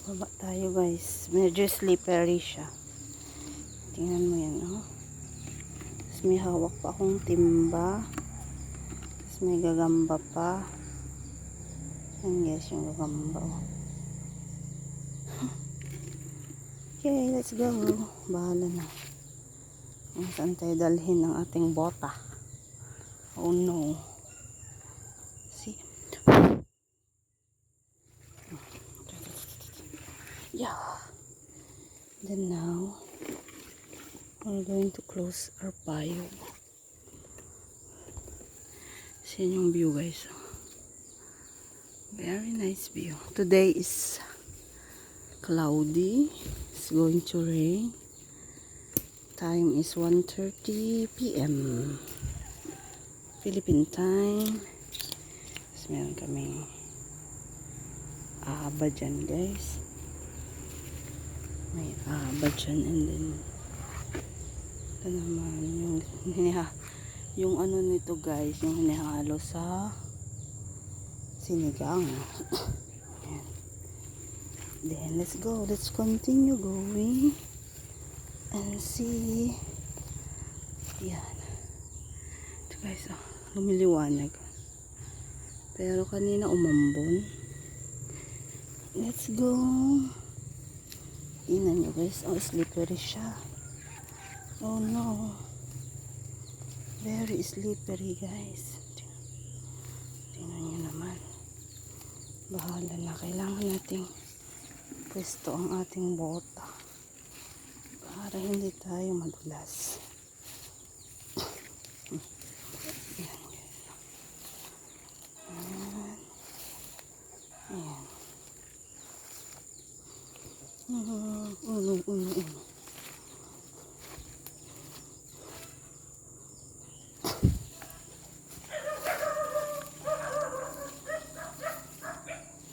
Baba tayo guys. Medyo slippery siya. Tingnan mo yan, oh. Tapos may hawak pa akong timba. Tapos may gagamba pa. Yan guys, yung gagamba, oh. Okay, let's go. Bahala na. Kung saan tayo dalhin ng ating bota. Oh no. See? Yeah. Then now, we're going to close our bio. See yung view guys. Very nice view. Today is cloudy. It's going to rain. Time is 1.30 p.m. Philippine time. Tapos meron kaming aba dyan guys. May aba dyan and then ito naman yung hiniha, yung ano nito guys, yung hinihalo sa sinigang. Ayan. Then let's go. Let's continue going and see. Yan. Ito guys, oh, lumiliwanag. Pero kanina umambon. Let's go. Tingnan nyo guys. Oh, slippery siya. Oh no. Very slippery guys. Tingnan nyo naman. Bahala na. Kailangan nating pwesto ang ating bota. Para hindi tayo madulas. うんうんうんうんうん